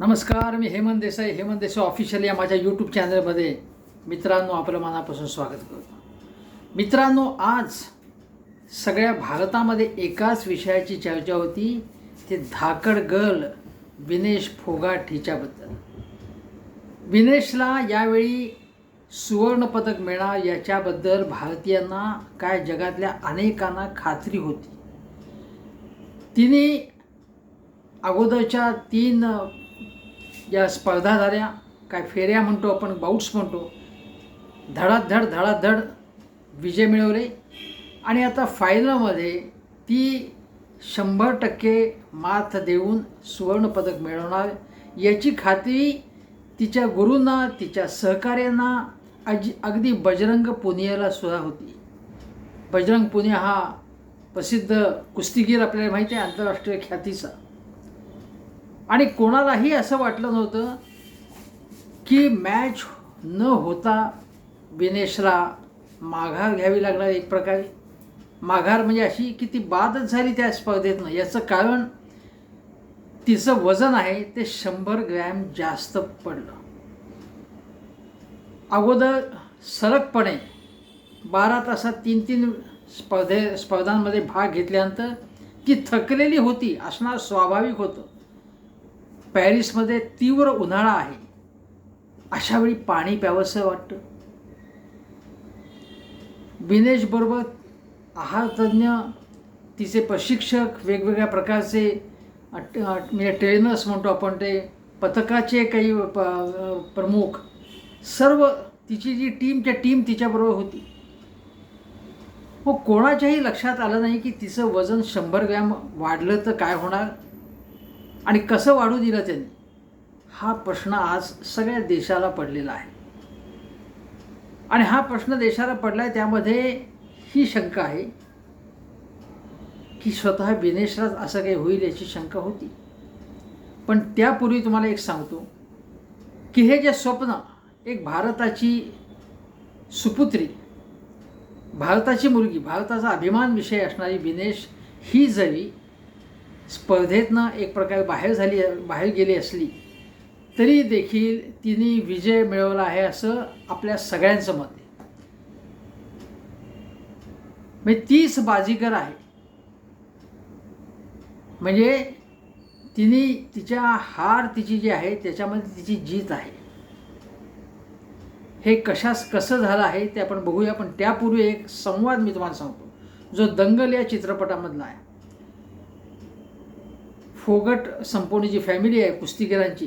नमस्कार मी हेमंत देसाई. हेमंत देसाई ऑफिशियल या माझ्या यूट्यूब चॅनलमध्ये मित्रांनो आपलं मनापासून स्वागत करतो. मित्रांनो आज सगळ्या भारतामध्ये एकाच विषयाची चर्चा होती ते धाकड गर्ल विनेश फोगाट हिच्याबद्दल विनेशला यावेळी सुवर्णपदक मिळणार याच्याबद्दल भारतीयांना काय जगातल्या अनेकांना खात्री होती. तिने अगोदरच्या तीन या स्पर्धा झाल्या काय फेऱ्या म्हणतो आपण बाउट्स म्हणतो. धडाधड धडाधड विजय मिळवले. आणि आता फायनलमध्ये ती शंभर टक्के मात देऊन सुवर्णपदक मिळवणार. याची खात्री तिच्या गुरूंना तिच्या सहकार्यांना अजी अगदी बजरंग पुनियाला सुद्धा होती. बजरंग पुनिया हा प्रसिद्ध कुस्तीगीर आपल्याला माहिती आहे आंतरराष्ट्रीय ख्यातीचा. आणि कोणालाही असं वाटलं नव्हतं की मॅच न होता विनेशला माघार घ्यावी लागणार एक प्रकारे. माघार म्हणजे अशी की ती बादच झाली त्या स्पर्धेतनं. याचं कारण तिचं वजन आहे ते शंभर ग्रॅम जास्त पडलं. अगोदर सरकपणे बारा तासात तीन तीन स्पर्धे स्पर्धांमध्ये भाग घेतल्यानंतर ती थकलेली होती असणं स्वाभाविक होतं. पॅरिसमध्ये तीव्र उन्हाळा आहे. अशावेळी पाणी प्यावंसं वाटतं. विनेशबरोबर आहारतज्ञ तिचे प्रशिक्षक वेगवेगळ्या प्रकारचे म्हणजे ट्रेनर्स म्हणतो आपण ते पथकाचे काही प प्रमुख सर्व तिची जी टीमच्या टीम तिच्याबरोबर होती. मग कोणाच्याही लक्षात आलं नाही की तिचं वजन शंभर ग्रॅम वाढलं तर काय होणार? आणि कसं वाढू दिलं त्यांनी? हा प्रश्न आज सगळ्या देशाला पडलेला आहे. आणि हा प्रश्न देशाला पडला आहे त्यामध्ये ही शंका आहे की स्वतः विनेशराज असं काही होईल याची शंका होती. पण त्यापूर्वी तुम्हाला एक सांगतो की हे जे स्वप्न एक भारताची सुपुत्री भारताची मुलगी भारताचा अभिमान विषय असणारी विनेश ही जरी स्पर्धेतनं एक प्रकारे बाहेर झाली बाहेर गेली असली तरी देखील तिने विजय मिळवला आहे असं आपल्या सगळ्यांचं मत आहे. म्हणजे तीच बाजीगर आहे. म्हणजे तिने तिच्या हार तिची जी आहे त्याच्यामध्ये तिची जीत आहे. हे कशास कसं झालं आहे ते आपण बघूया पण त्यापूर्वी एक संवाद मी तुम्हाला सांगतो. जो दंगल या चित्रपटामधला आहे. फोगट संपूर्ण जी फॅमिली आहे कुस्तीगिरांची.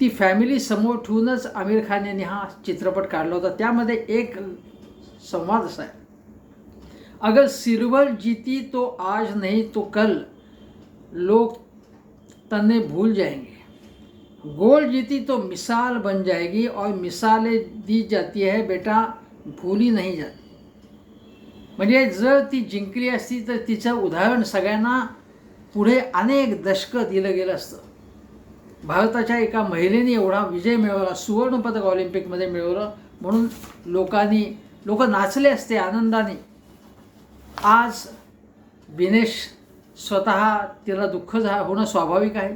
ती फॅमिली समोर ठेवूनच आमिर खान यांनी हा चित्रपट काढला होता. त्यामध्ये एक संवाद असा आहे. अगर सिल्वर जीती तो आज नहीं तो कल. लोग तन्ने भूल जाएंगे. गोल्ड जीती तो मिसाल बन जाएगी और मिसालें दी जाती है बेटा भूली नहीं जाती। म्हणजे जर ती जिंकली असती तर तिचं उदाहरण सगळ्यांना पुढे अनेक दशकं दिलं गेलं असतं. भारताच्या एका महिलेने एवढा विजय मिळवला सुवर्णपदक ऑलिम्पिकमध्ये मिळवलं म्हणून लोकांनी लोक नाचले असते आनंदाने. आज विनेश स्वतः तिला दुःख झा होणं स्वाभाविक आहे.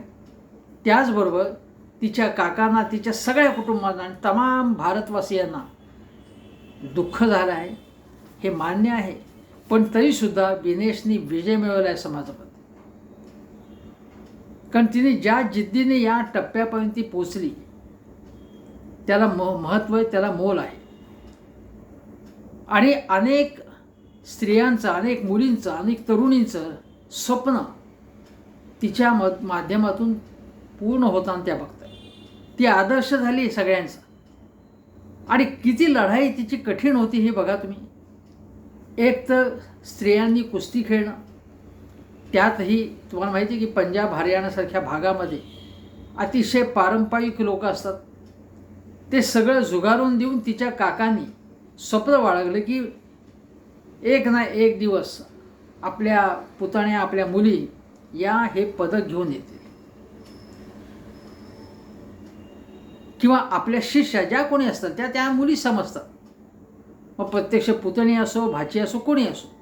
त्याचबरोबर तिच्या काकांना तिच्या सगळ्या कुटुंबांना आणि तमाम भारतवासियांना दुःख झालं आहे हे मान्य आहे. पण तरीसुद्धा विनेशनी विजय मिळवला आहे समाजामध्ये. कारण तिने ज्या जिद्दीने या टप्प्यापर्यंत ती पोचली त्याला म महत्त्व आहे त्याला मोल आहे. आणि अनेक स्त्रियांचं अनेक मुलींचं अनेक तरुणींचं स्वप्न तिच्या म माध्यमातून पूर्ण होताना त्या बघतात. ती आदर्श झाली सगळ्यांचा. आणि किती लढाई तिची कठीण होती हे बघा तुम्ही. एक तर स्त्रियांनी कुस्ती खेळणं त्यातही तुम्हाला माहिती आहे की पंजाब हरियाणासारख्या भागामध्ये अतिशय पारंपरिक लोक असतात. ते सगळं जुगारून देऊन तिच्या काकांनी स्वप्न बाळगलं की एक ना एक दिवस आपल्या पुतण्या आपल्या मुली या हे पदक घेऊन येतील. किंवा आपल्या शिष्या ज्या कोणी असतात त्या त्या मुली समजतात. मग प्रत्यक्ष पुतणी असो भाची असो कोणी असो.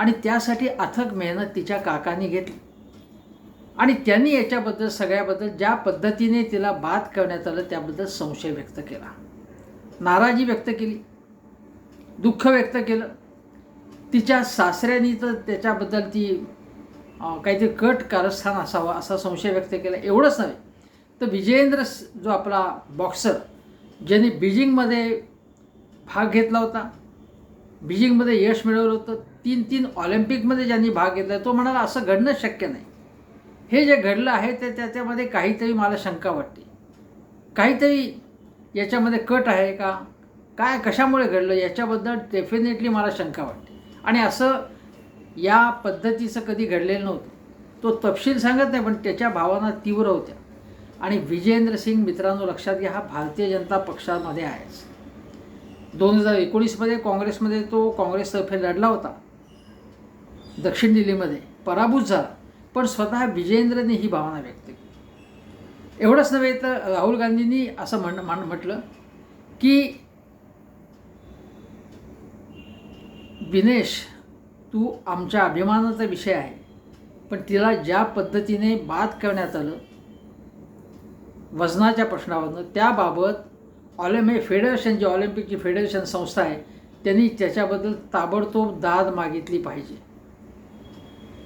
आणि त्यासाठी अथक मेहनत तिच्या काकांनी घेतली. आणि त्यांनी याच्याबद्दल सगळ्याबद्दल ज्या पद्धतीने तिला बाद करण्यात आलं त्याबद्दल संशय व्यक्त केला. नाराजी व्यक्त केली. दुःख व्यक्त केलं. तिच्या सासऱ्यांनी तर त्याच्याबद्दल ती काहीतरी कट कारस्थान असावा असा संशय व्यक्त केला. एवढंच नव्हे तर विजयेंद्र जो आपला बॉक्सर ज्यांनी बीजिंगमध्ये भाग घेतला होता बीजिंगमध्ये यश मिळवलं होतं तीन तीन ऑलिम्पिकमध्ये ज्यांनी भाग घेतला तो म्हणाला असं घडणं शक्य नाही. हे जे घडलं आहे ते त्याच्यामध्ये काहीतरी मला शंका वाटते. काहीतरी याच्यामध्ये कट आहे का? काय कशामुळे घडलं? याच्याबद्दल डेफिनेटली मला शंका वाटते. आणि असं या पद्धतीचं कधी घडलेलं नव्हतं. तो तपशील सांगत नाही पण त्याच्या भावना तीव्र होत्या. आणि विजेंद्र सिंग मित्रांनो लक्षात घ्या हा भारतीय जनता पक्षामध्ये आहेच. दोन हजार एकोणीसमध्ये काँग्रेसमध्ये तो काँग्रेसतर्फे लढला होता. दक्षिण दिल्लीमध्ये पराभूत झाला पण स्वतः विजेंद्रने ही भावना व्यक्त केली. एवढंच नव्हे तर राहुल गांधींनी असं म्हण म्हण म्हटलं की विनेश तू आमच्या अभिमानाचा विषय आहे पण तिला ज्या पद्धतीने बाद करण्यात आलं वजनाच्या प्रश्नावरनं त्याबाबत ऑलिम्पिक फेडरेशन जी ऑलिम्पिकची फेडरेशन संस्था आहे त्यांनी त्याच्याबद्दल ताबडतोब दाद मागितली पाहिजे.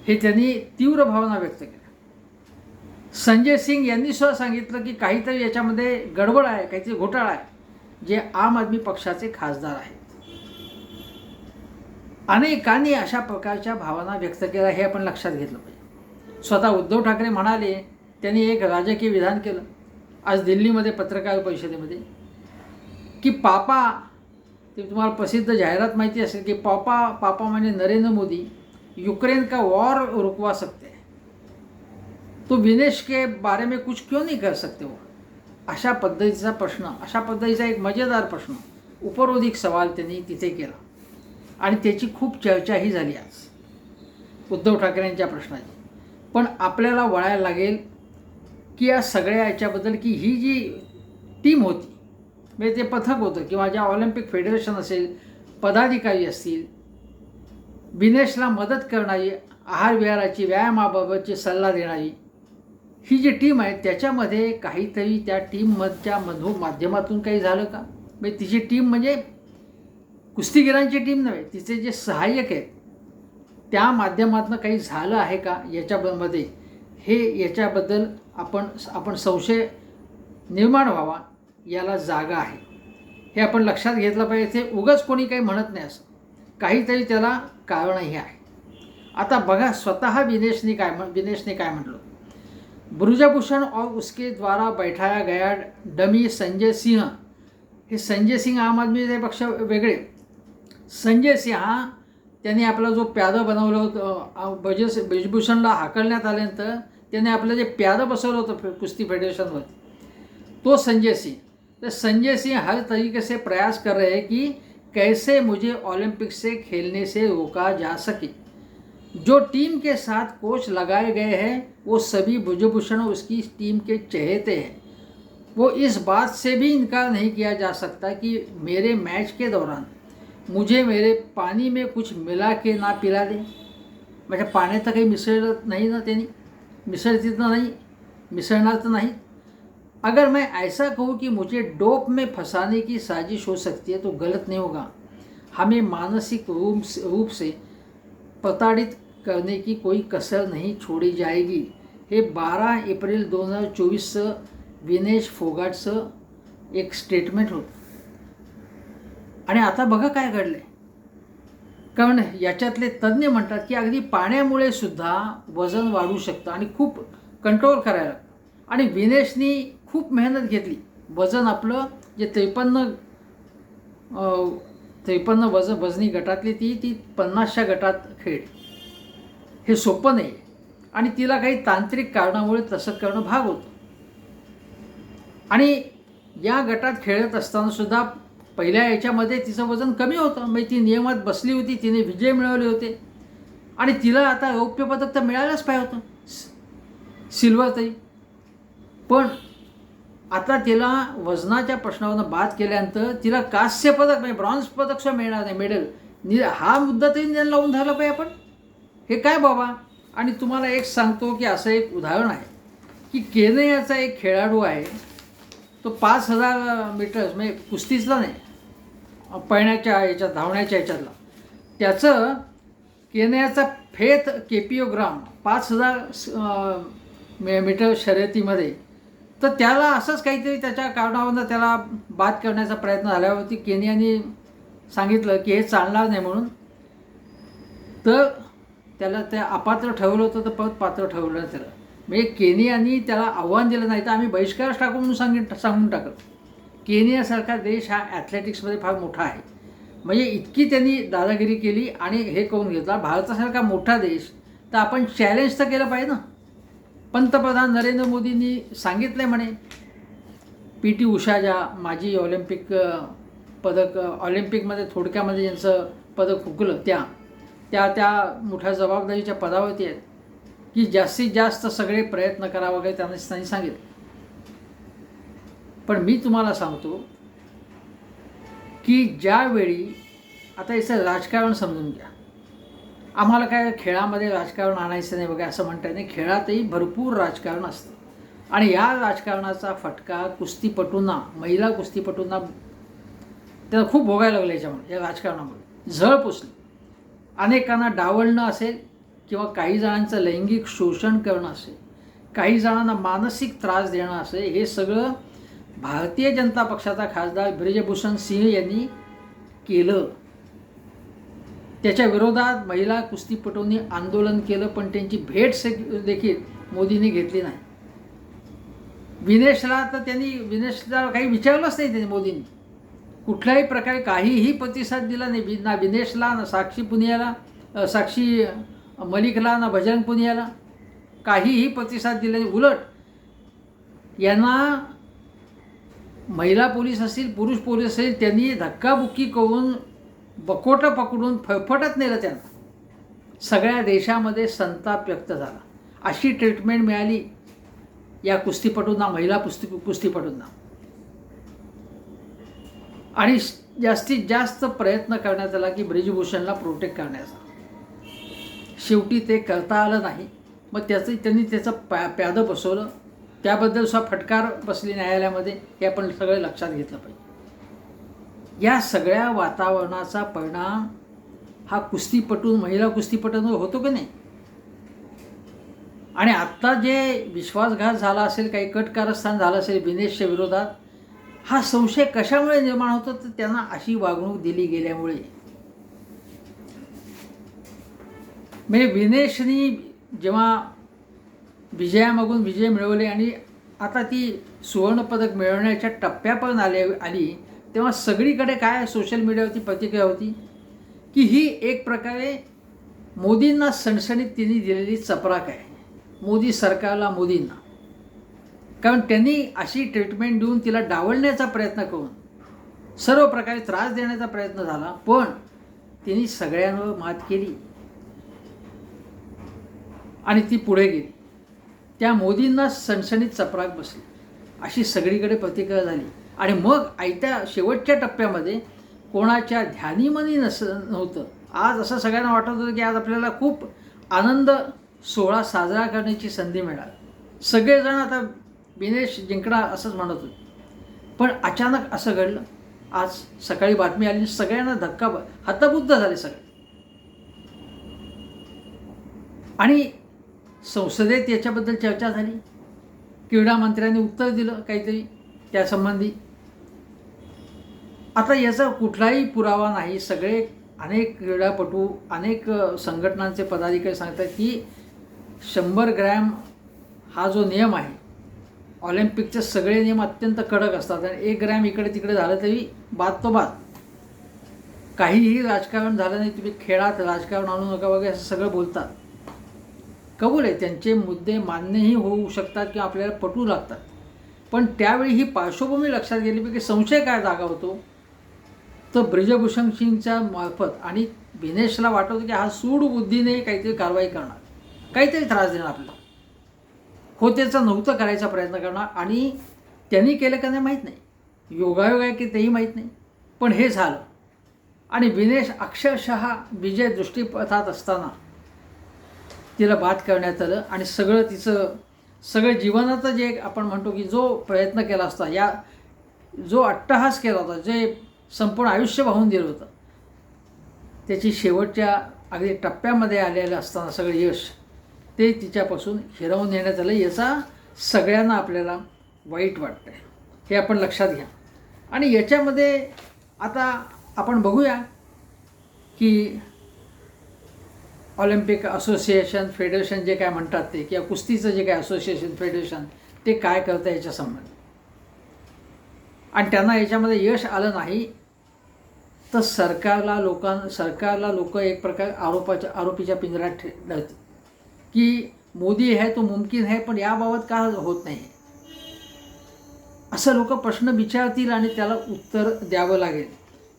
हे त्यांनी तीव्र भावना व्यक्त केल्या. संजय सिंग यांनी सुद्धा सांगितलं की काहीतरी याच्यामध्ये गडबड आहे काहीतरी घोटाळा आहे जे आम आदमी पक्षाचे खासदार आहेत. अनेकांनी अशा प्रकारच्या भावना व्यक्त केल्या हे आपण लक्षात घेतलं पाहिजे. स्वतः उद्धव ठाकरे म्हणाले त्यांनी एक राजकीय विधान केलं. आज दिल्लीमध्ये पत्रकार परिषदेमध्ये. की पापा ते तुम्हाला प्रसिद्ध जाहिरात माहिती असेल की पापा पापा म्हणजे नरेंद्र मोदी. यूक्रेन का वॉर रुकवा सकते हैं। तो विनेश के बारे में कुछ क्यों नहीं कर सकते वो? अशा पद्धतीचा प्रश्न अशा पद्धतीचा एक मजेदार प्रश्न उपरोधिक सवाल त्यांनी तिथे केला. आणि त्याची खूप चर्चाही झाली आज उद्धव ठाकरेंच्या प्रश्नाची. पण आपल्याला वळायला लागेल की या सगळ्या याच्याबद्दल की ही जी टीम होती म्हणजे ते पथक होतं किंवा ज्या ऑलिम्पिक फेडरेशन असेल पदाधिकारी असतील विनेशला मदत करणारी आहार विहाराची व्यायामाबाबतची सल्ला देणारी ही जी टीम आहे त्याच्यामध्ये काहीतरी त्या टीममधच्या मधू माध्यमातून काही झालं का? म्हणजे तिची टीम म्हणजे कुस्तीगिरांची टीम नव्हे तिचे जे सहाय्यक आहेत त्या माध्यमातून काही झालं आहे का याच्यामध्ये? हे याच्याबद्दल आपण आपण संशय निर्माण व्हावा याला जागा आहे. हे आपण लक्षात घेतलं पाहिजे. ते उगच कोणी काही म्हणत नाही असं. काहीतरी त्याला कारणही आहे आता बघा स्वतः विनेशने काय म्हण विनेशने काय म्हटलं? ब्रुजभूषण और उसके द्वारा बैठाया गया डमी संजय सिंह. हे संजय सिंह आम आदमी पक्ष वेगळे. संजय सिंह हा त्यांनी आपला जो प्यादं बनवलं होतं ब्रजस ब्रिजभूषणला हाकलण्यात आल्यानंतर त्याने आपलं जे प्यादं बसवलं होतं फे- कुस्ती फेडरेशनवर तो संजय सिंह. तर संजय सिंह हर तरीके से प्रयास कर रहे हैं कि कैसे मुझे ओलंपिक से खेलने से रोका जा सके? जो टीम के साथ कोच लगाए गए हैं, वो सभी ब्रजभूषण और उसकी टीम के चहेते हैं। वो इस बात से भी इनकार नहीं किया जा सकता कि मेरे मैच के दौरान मुझे मेरे पानी में कुछ मिला के ना पिला दे। पाण्यात तर काही मिसळत नाही ना त्यांनी मिसळती तर नहीं मिसळणार तो नहीं अगर मैं ऐसा कहूँ कि मुझे डोप में फंसाने की साजिश हो सकती है तो गलत नहीं होगा। हमें मानसिक रूप से रूप से प्रताड़ित करने की कोई कसर नहीं छोड़ी जाएगी। हे बारा एप्रिल दोन हजार चोवीसचं विनेश फोगाटचं एक स्टेटमेंट होतं। आणि आता बघा काय घडलं आहे कारण याच्यातले तज्ज्ञ म्हणतात की अगदी पाण्यामुळे सुद्धा वजन वाढू शकतं आणि खूप कंट्रोल करायला लागतं. आणि विनेशनी खूप मेहनत घेतली. वजन आपलं जे त्रेपन्न त्रेपन्न वजन वजनी गटातली ती ती पन्नासच्या गटात खेळ हे सोपं नाही. आणि तिला काही तांत्रिक कारणामुळे तसं करणं भाग होतं. आणि या गटात खेळत असतानासुद्धा पहिल्या याच्यामध्ये तिचं वजन कमी होतं. म्हणजे ती नियमात बसली होती तिने विजय मिळवले होते. आणि तिला आता रौप्य पदक तर मिळायलाच पाहिजे होतं. सिल्वर तरी पण आता तिला वजनाच्या प्रश्नावरून बाद केल्यानंतर तिला कांस्य पदक म्हणजे ब्रॉन्झ पदक सुद्धा मिळणार नाही मेडल. नि हा मुद्दा तरी त्यांना लावून झाला पाहिजे आपण. हे काय बाबा? आणि तुम्हाला एक सांगतो की असं एक उदाहरण आहे की केनयाचा एक खेळाडू आहे तो पाच हजार मीटर्स म्हणजे कुस्तीतला नाही पळण्याच्या याच्यात धावण्याच्या याच्यातला. त्याचं केनयाचा फेथ केपिओग्राम पाच हजार मीटर शर्यतीमध्ये तर त्याला असंच काहीतरी त्याच्या कारणावरनं त्याला बाद करण्याचा प्रयत्न झाल्यावरती केनियाने सांगितलं की हे चालणार नाही म्हणून. तर त्याला ते अपात्र ठेवलं होतं तर परत पात्र ठेवलं त्याला. म्हणजे केनियानी त्याला आव्हान दिलं नाही तर आम्ही बहिष्कारच टाकू म्हणून सांगित सांगून टाकलं. केनियासारखा देश हा ॲथलेटिक्समध्ये फार मोठा आहे. म्हणजे इतकी त्यांनी दादागिरी केली आणि हे करून घेतला. भारतासारखा मोठा देश तर आपण चॅलेंज तर केलं पाहिजे ना. पंतप्रधान नरेंद्र मोदींनी सांगितले म्हणे पी टी उषा ज्या माजी ऑलिम्पिक पदक ऑलिम्पिकमध्ये थोडक्यामध्ये ज्यांचं पदक हुकलं त्या त्या त्या मोठ्या जबाबदारीच्या पदावरती आहेत की जास्तीत जास्त सगळे प्रयत्न करा वगैरे त्यांना त्यांनी सांगितलं. पण मी तुम्हाला सांगतो की ज्यावेळी आता याचं राजकारण समजून घ्या. आम्हाला काय खेळामध्ये राजकारण आणायचं नाही वगैरे असं म्हणता येत नाही. खेळातही भरपूर राजकारण असतं. आणि या राजकारणाचा फटका कुस्तीपटूंना महिला कुस्तीपटूंना त्याला खूप भोगायला लागलं याच्यामुळे या राजकारणामुळे झळ पुसली. अनेकांना डावलणं असेल किंवा काही जणांचं लैंगिक शोषण करणं असेल काही जणांना मानसिक त्रास देणं असेल हे सगळं भारतीय जनता पक्षाचा खासदार ब्रिजभूषण सिंह यांनी केलं. त्याच्या विरोधात महिला कुस्तीपटूंनी आंदोलन केलं पण त्यांची भेट से देखील मोदींनी घेतली नाही. विनेशला तर त्यांनी विनेशला काही विचारलंच नाही त्यांनी मोदींनी. कुठल्याही प्रकारे काहीही प्रतिसाद दिला नाही वि- ना विनेशला ना साक्षी पुनियाला साक्षी मलिकला ना भजन पुनियाला. काहीही प्रतिसाद दिला नाही. उलट यांना महिला पोलीस असतील पुरुष पोलीस असतील त्यांनी धक्काबुक्की करून बकोटं पकडून फळफटत नेलं त्यांना. सगळ्या देशामध्ये संताप व्यक्त झाला. अशी ट्रीटमेंट मिळाली. या कुस्तीपटूंना महिला कुस्ती कुस्तीपटूंना. आणि जास्तीत जास्त प्रयत्न करण्यात आला की ब्रिजभूषणला प्रोटेक्ट करण्याचा. शेवटी ते करता आलं नाही. मग त्याचं त्यांनी त्याचं पॅ प्यादं बसवलं. त्याबद्दल सुद्धा फटकार बसली न्यायालयामध्ये हे आपण सगळं लक्षात घेतलं पाहिजे. या सगळ्या वातावरणाचा परिणाम हा कुस्तीपटू महिला कुस्तीपटूंवर होतो की नाही? आणि आत्ता जे विश्वासघात झाला असेल काही कटकारस्थान झालं असेल विनेशच्या विरोधात हा संशय कशामुळे निर्माण होतो तर त्यांना अशी वागणूक दिली गेल्यामुळे. म्हणजे विनेशनी जेव्हा विजयामागून विजय मिळवले आणि आता ती सुवर्णपदक मिळवण्याच्या टप्प्यापर्यंत आले आली तेव्हा सगळीकडे काय सोशल मीडियावरती प्रतिक्रिया होती. की ही एक प्रकारे मोदींना सणसणीत तिने दिलेली चपराक आहे. मोदी सरकारला मोदींना. कारण त्यांनी अशी ट्रीटमेंट देऊन तिला डावलण्याचा प्रयत्न करून सर्व प्रकारे त्रास देण्याचा प्रयत्न झाला. पण तिने सगळ्यांवर मात केली. आणि ती पुढे गेली. त्या मोदींना सणसणीत चपराक बसली. अशी सगळीकडे प्रतिक्रिया झाली. आणि मग आयत्या शेवटच्या टप्प्यामध्ये कोणाच्या ध्यानीमनी नस नव्हतं. आज असं सगळ्यांना वाटत होतं की आज आपल्याला खूप आनंद सोहळा साजरा करण्याची संधी मिळाली. सगळेजण आता बिनेश जिंकणार असंच म्हणत होते. पण अचानक असं घडलं. आज सकाळी बातमी आली सगळ्यांना धक्का ब- हतबुद्ध झाले सगळे. आणि संसदेत याच्याबद्दल चर्चा झाली. क्रीडा मंत्र्यांनी उत्तर दिलं काहीतरी त्यासंबंधी. आता याचा कुठलाही पुरावा नाही. सगळे अनेक क्रीडापटू अनेक संघटनांचे पदाधिकारी सांगतात की शंभर ग्रॅम हा जो नियम आहे ऑलिम्पिकचे सगळे नियम अत्यंत कडक असतात आणि एक ग्रॅम इकडे तिकडे झालं तरी बाद तो बाद. काहीही राजकारण झालं नाही तुम्ही खेळात राजकारण आणू नका वगैरे असं सगळं बोलतात. कबूल आहे त्यांचे मुद्दे मान्यही होऊ शकतात किंवा आपल्याला पटू लागतात. पण त्यावेळी ही पार्श्वभूमी लक्षात गेली की संशय काय जागा होतो? तर ब्रिजभूषण सिंगच्या मार्फत आणि विनेशला वाटत होतं की हा सूड बुद्धीने काहीतरी कारवाई करणार. काहीतरी त्रास देणार आपल्याला. होतेचं नव्हतं करायचा प्रयत्न करणार आणि त्यांनी केलं का नाही माहीत नाही. योगायोग आहे की तेही माहीत नाही. पण हे झालं. आणि विनेश अक्षरशः विजय दृष्टीपथात असताना तिला बाद करण्यात आलं आणि सगळं तिचं सगळं जीवनाचं जे आपण म्हणतो की जो प्रयत्न केला असता या जो अट्टहास केला होता जे संपूर्ण आयुष्य वाहून दिलं होतं. त्याची शेवटच्या अगदी टप्प्यामध्ये आलेलं असताना सगळं यश ते तिच्यापासून हिरावून नेण्यात आलं याचा सगळ्यांना आपल्याला वाईट वाटतं आहे हे आपण लक्षात घ्या. आणि याच्यामध्ये आता आपण बघूया की ऑलिम्पिक असोसिएशन फेडरेशन जे काय म्हणतात ते किंवा कुस्तीचं जे काय असोसिएशन फेडरेशन ते काय करतं याच्या संबंधी. आणि त्यांना याच्यामध्ये यश आलं नाही तर सरकारला लोकां सरकारला लोक एक प्रकार आरोपाच्या आरोपीच्या पिंजऱ्यात ठे की मोदी है तो मुमकिन है पण याबाबत का होत नाही? असं लोक प्रश्न विचारतील आणि त्याला उत्तर द्यावं लागेल.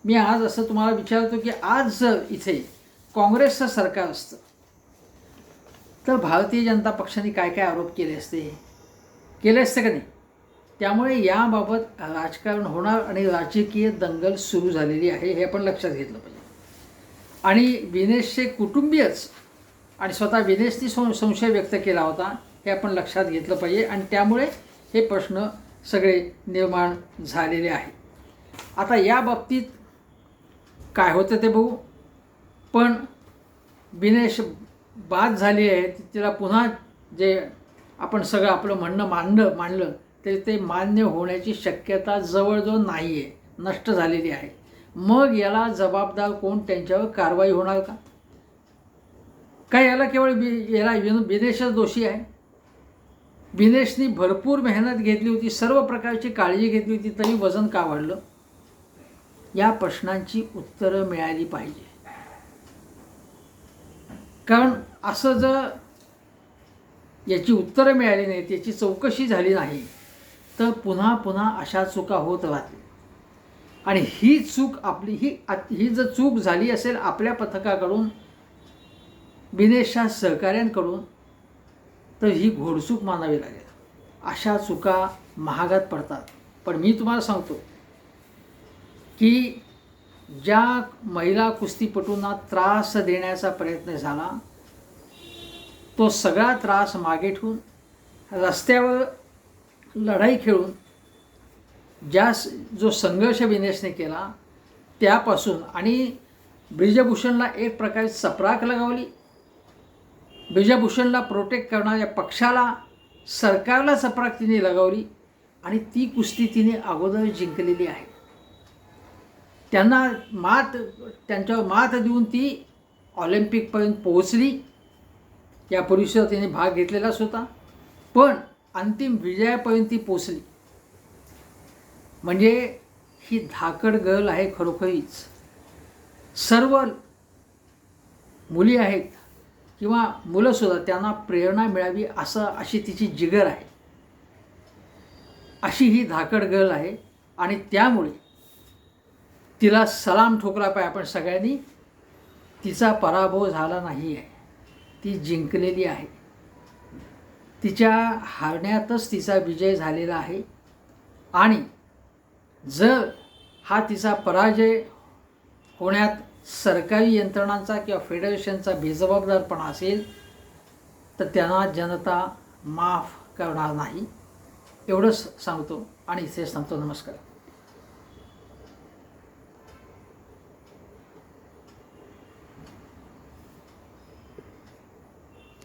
मी आज असं तुम्हाला विचारतो की आज जर इथे काँग्रेसचं सरकार असतं तर भारतीय जनता पक्षाने काय काय आरोप केले असते? केले असते का नाही? त्यामुळे याबाबत राजकारण होणार आणि राजकीय दंगल सुरू झालेली आहे हे आपण लक्षात घेतलं पाहिजे. आणि विनेशचे कुटुंबीयच आणि स्वतः विनेशनी सं संशय व्यक्त केला होता हे आपण लक्षात घेतलं पाहिजे आणि त्यामुळे हे प्रश्न सगळे निर्माण झालेले आहे आता या बाबतीत काय होतं ते बघू. पण विनेश बाद झाली आहे तिला पुन्हा जे आपण सगळं आपलं म्हणणं मांडलं मांडलं तर ते मान्य होण्याची शक्यता जवळजवळ नाही आहे नष्ट झालेली आहे. मग याला जबाबदार कोण? त्यांच्यावर कारवाई होणार का? काय याला केवळ बि याला विन विनेशच दोषी आहे? विनेशनी भरपूर मेहनत घेतली होती सर्व प्रकारची काळजी घेतली होती तरी वजन का वाढलं? या प्रश्नांची उत्तरं मिळाली पाहिजे. कारण असं जर याची उत्तरं मिळाली नाहीत याची चौकशी झाली नाही तर पुन्हा पुन्हा अशा चुका होत राहतील. आणि ही चूक आपली ही ही जर चूक झाली असेल आपल्या पथकाकडून विनेशच्या सहकाऱ्यांकडून तर ही घोडचूक मानावी लागेल. अशा चुका महागात पडतात. पण मी तुम्हाला सांगतो की ज्या महिला कुस्तीपटूंना त्रास देण्याचा प्रयत्न झाला तो सगळा त्रास मागे ठेवून रस्त्यावर लढाई खेळून ज्या जो संघर्ष विनेशने केला त्यापासून आणि ब्रिजभूषणला एक प्रकारे सपराक लगावली ब्रिजभूषणला प्रोटेक्ट करणाऱ्या पक्षाला सरकारला सपराक तिने लगावली आणि ती कुस्ती तिने अगोदर जिंकलेली आहे. त्यांना मात त्यांच्यावर मात देऊन ती ऑलिम्पिकपर्यंत पोहोचली. यापूर्वीसुद्धा तिने भाग घेतलेलाच होता. पण अंतिम विजयापर्यंत ती पोचली म्हणजे ही धाकड गर्ल आहे खरोखरीच. सर्व मुली आहेत किंवा मुलंसुद्धा त्यांना प्रेरणा मिळावी असं अशी तिची जिगर आहे. अशी ही धाकड गर्ल आहे आणि त्यामुळे तिला सलाम ठोकला पाहिजे आपण सगळ्यांनी. तिचा पराभव झाला नाही आहे ती जिंकलेली आहे. तिच्या हारण्यातच तिचा विजय झालेला आहे. आणि जर हा तिचा पराजय होण्यात सरकारी यंत्रणांचा किंवा फेडरेशनचा बेजबाबदारपणा असेल तर त्यांना जनता माफ करणार नाही. एवढंच सांगतो आणि इथे सांगतो नमस्कार.